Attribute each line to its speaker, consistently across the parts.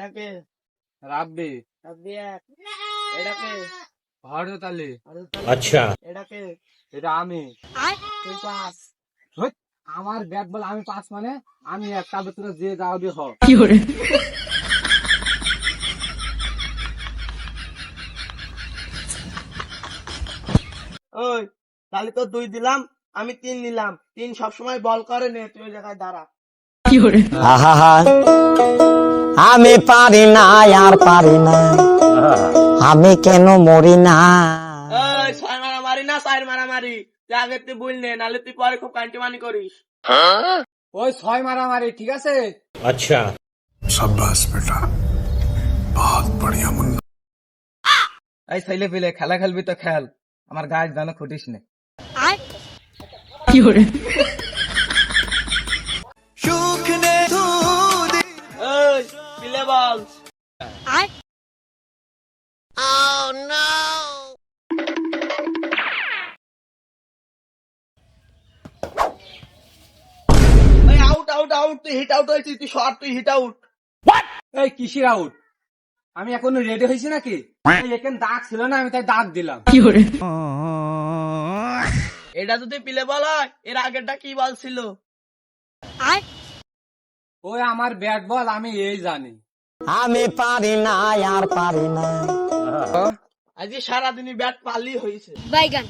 Speaker 1: রাব্বি।
Speaker 2: রাব্বি
Speaker 1: আলী
Speaker 2: আচ্ছা।
Speaker 1: এটা আমি।
Speaker 2: তুই পাস।
Speaker 1: আমার ব্যাট বল আমি পাস মানে আমি একটা ভিতরে যে যাবি হ। কি করে?
Speaker 2: ওই তাহলে তো দুই দিলাম আমি তিন নিলাম। তিন সবসময় বল করে নে তুই ওই জায়গায় দাঁড়া। কি করে?
Speaker 3: আহা হা। আমি পারি না আর পারি না। আমি কেন মরি না?
Speaker 2: ছয় মারামারি না চার মারামারি। আগে তুই বুঝ নে নাহলে তুই পরে খুব কান্টিমানি করিস।
Speaker 1: ওই ছয় মারা মারামারি ঠিক আছে?
Speaker 4: আচ্ছা।
Speaker 5: সাব্বাস বেটা। বহুত বড়িয়া মুন্না।
Speaker 1: এই ছেলে পেলে খেলা খেলবি তো খেল। আমার গায়ে দানো খুটিস নে।
Speaker 2: কি হরে পিলে বল ওই আউট আউট আউট তুই হিট আউট হয়েছিস তুই শর্ট তুই হিট আউট
Speaker 1: এই কিসির আউট আমি এখনও রেডি হয়েছি নাকি? এখানে দাগ ছিল না আমি তাই দাগ দিলাম।
Speaker 2: এটা যদি পিলে বল হয় এর আগেরটা কি বল ছিল?
Speaker 1: ওই আমার ব্যাট বল আমি এই জানি।
Speaker 3: আমি পারি না আর পারি না।
Speaker 2: আজকে সারাদিনই ব্যাট পালি হয়েছে
Speaker 6: বাইগান।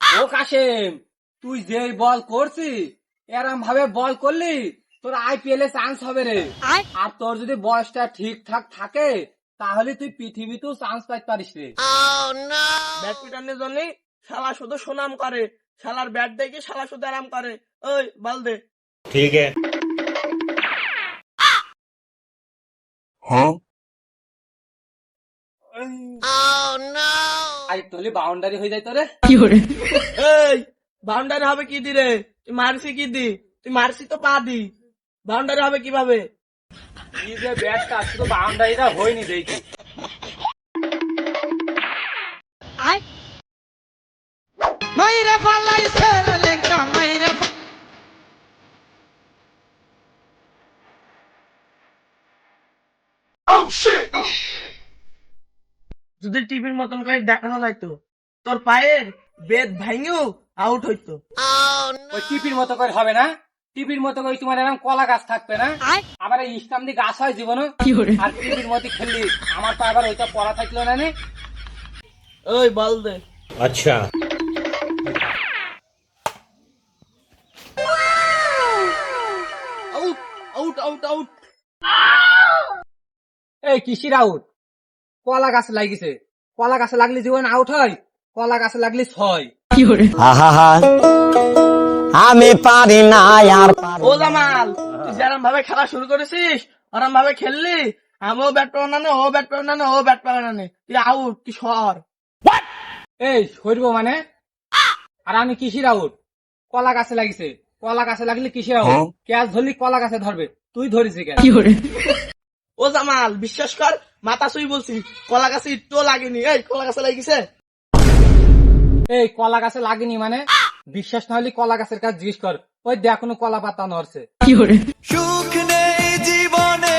Speaker 1: ও। কাশেম তুই যে বল করছি এরম ভাবে বল করলি তোর আইপিএল এ চান্স হবে রে। আর তোর যদি বয়সটা ঠিকঠাক থাকে তাহলে তুই পৃথিবীতেও চান্স পাইতে পারিস রে।
Speaker 2: ব্যাডমিন্টনের জন্য শালা শুধু সুনাম করে শালার ব্যাট দেখে শালা শুধু আরাম করে। ওই
Speaker 5: বালদে
Speaker 1: ঠিক হ্যাঁ? বাউন্ডারি হয়ে যায় তোরে।
Speaker 2: কি বাউন্ডারি হবে রে তুই কি দি? তুই তো পা দি। বাউন্ডারি হবে কীভাবে?
Speaker 1: দেখি।
Speaker 2: যদি টিভির মতন করে দেখানো যাইতো তোর পায়ের বেদ আউট হইতো।
Speaker 1: ওই মতো করে হবে না? টিপির মতো করে তোমার এরকম কলা গাছ থাকবে না? আবার এই ইসলাম দিয়ে গাছ হয় জীবনে? আর টিভির মতো খেললি আমার তো আবার ওইটা পড়া থাকল না নে?
Speaker 2: ওই বল দে। আচ্ছা।
Speaker 1: এই কিসির আউট। কলা গাছ লাগিছে। কলা গাছে লাগলে জীবন আউট হয় কলা গাছে লাগলে ছয়।
Speaker 3: আমি পারি না আর
Speaker 2: ও জামাল তুই যেরম ভাবে খেলা শুরু করেছিস ওরম ভাবে খেললি আমিও ব্যাট পাবো না নে, ও ব্যাট পাবো না নে, ও ব্যাট পাবো না তুই আউট তুই সর।
Speaker 1: এই সরব মানে? আর আমি কিসির আউট। কলা গাছে লাগিছে। কলা গাছে লাগলে কিসির আউট। ক্যাচ ধরলি কলা গাছে ধরবে। তুই ধরিস কেন
Speaker 2: ও জামাল বিশ্বাস কর মাথা শুই বলছি কলা গাছে একটুও লাগেনি। এই কলা গাছে লাগিছে?
Speaker 1: এই কলা গাছে লাগেনি মানে? বিশ্বাস না হলে কলা গাছের কাছে জিজ্ঞেস কর। ওই দেখ কোনো কলা পাতা নড়ছে।
Speaker 2: সুখ নেই জীবনে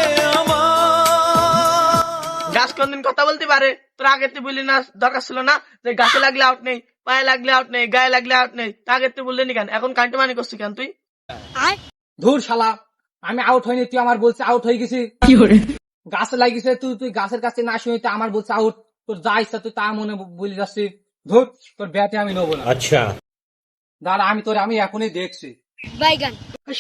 Speaker 2: গাছ কোনদিন কথা বলতে পারে? তোর আগে তুই বললি না দরকার ছিল না যে গাছে লাগলে আউট নেই পায়ে লাগলে আউট নেই গায়ে লাগলে আউট নেই তা আগে তুই বললি নি কেন? এখন কান্টি মানি করছিস কেন তুই?
Speaker 1: ধুর শালা আমি আউট হয়নি তুই আমার বলছে আউট হয়ে গেছি। গাছে লাগিছে তুই তুই গাছের কাছে না শুনে তুই আমার বলছে আউট তোর যা ইচ্ছা তুই তা মনে বলে যাচ্ছি। ধর তোর ব্যাটে আমি নেব না।
Speaker 4: আচ্ছা।
Speaker 1: দাঁড়া আমি তোর আমি এখনই দেখছি।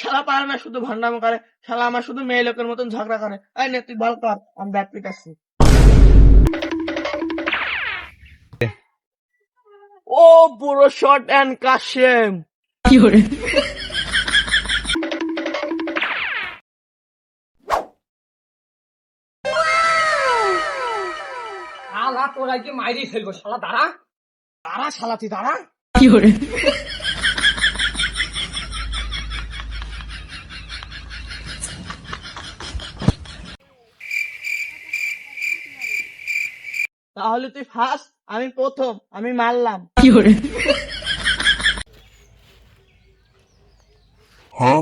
Speaker 2: শালা পারে না শুধু ভান্ডাম করে শালা আমার শুধু মেয়ে লোকের মতন ঝগড়া করে। এই না তুই বল কর আমি ব্যাট পিটাচ্ছি। ও বুড়ো শর্ট অ্যান্ড কাশেম।
Speaker 1: কি শালা তোর আজকে মাইরি ফেলব? শালা দাঁড়া। দাঁড়া শালা তুই দাঁড়া।
Speaker 2: তাহলে তুই ফার্স্ট আমি প্রথম আমি মারলাম।
Speaker 5: हाँ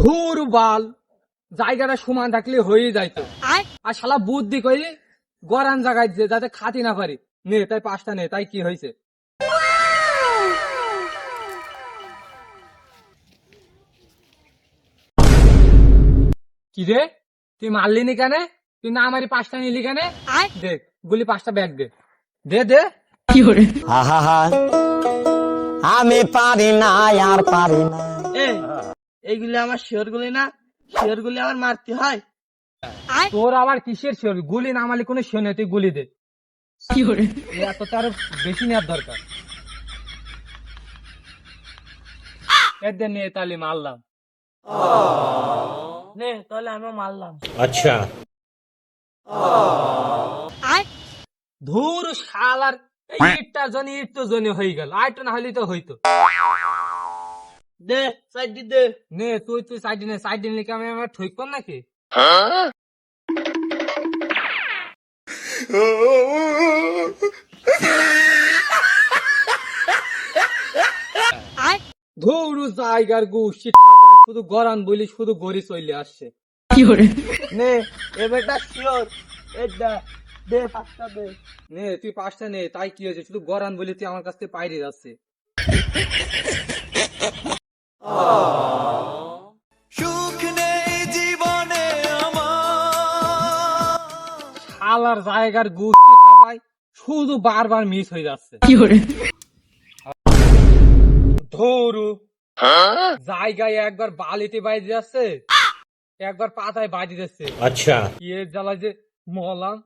Speaker 1: ধুর বাল। জায়গাটা সমান থাকলে হয়ে যাইতো। আর শালা বুদ্ধি কইলি গরান জায়গায় যে যাতে খাতি না পারি। নে তাই পাঁচটা নে তাই কি হয়েছে কি রে? তুই মারলি নি কেন? তুই না মারি পাঁচটা নিলি কেন? দেখ গুলি পাঁচটা ব্যাগ দে। দে দে।
Speaker 3: আহা আমি পারি না আর পারি না।
Speaker 2: এইগুলি আমার শিওর গুলি না? শেয়ার গুলি আবার মারতে হয়।
Speaker 1: তোর আবার কিসের গুলি না কোনো নেই তুই গুলি দে। এত তার বেশি নেওয়ার দরকার। এদের নিয়ে মারলাম।
Speaker 2: নে তাহলে আমি মারলাম।
Speaker 4: আচ্ছা।
Speaker 1: ধুর শালার ইটটা জনি ইট তো জনি হয়ে গেল। আইট না হলে তো হইতো।
Speaker 2: দে সাইড দি দে।
Speaker 1: নে তুই তুই সাইড নে সাইড নিলে কি আমি আমার ঠিক কর নাকি? ধৌরু জায়গার গুষ্টি শুধু গরান বলি শুধু গড়ি চলে আসছে।
Speaker 2: নে এবারটা শিওর এটা দে পাঁচটা দে।
Speaker 1: নে তুই পাঁচটা নে তাই কি হয়েছে? শুধু গরান বলি তুই আমার কাছ থেকে পাইরে যাচ্ছে জায়গার গুষ্টি খাপায় শুধু বারবার মিস হয়ে যাচ্ছে। কি করে? ধরু। হ্যাঁ? জায়গায় একবার বালিতে বাইরে যাচ্ছে একবার পাতায় বাইরে যাচ্ছে।
Speaker 4: আচ্ছা।
Speaker 1: এর জ্বালা যে মলাম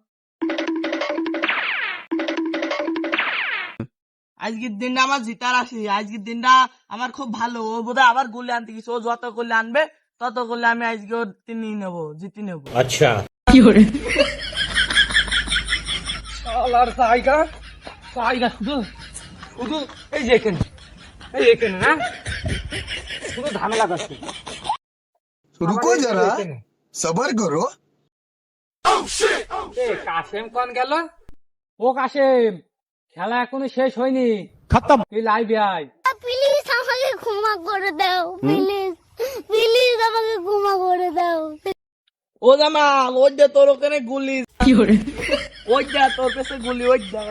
Speaker 2: আজকের দিনটা আমার জিতার আসি। আজকের দিনটা আমার খুব ভালো। ও বোধহয় আবার গুলি আনতে গেছে। ও যত করলে আনবে তত করলে আমি আজকে ও তিনি নেব জিতে নেব।
Speaker 4: আচ্ছা।
Speaker 1: কি করে? শালার শুধু শুধু এই যে এখানে এই এখানে না? শুধু ঝামেলা করছে।
Speaker 5: রুকো যারা
Speaker 1: করো। কাশেম কোন গেল? ও কাশেম খেলা এখনও শেষ হয়নি। খতম। তুই লাইভে আয়।
Speaker 6: প্লিজ আমাকে ক্ষমা করে দাও প্লিজ প্লিজ আমাকে ক্ষমা করে দাও।
Speaker 2: ও জামা ওই দে তোর ওখানে গুলি। ওই দে তোর পেছে গুলি ওই দে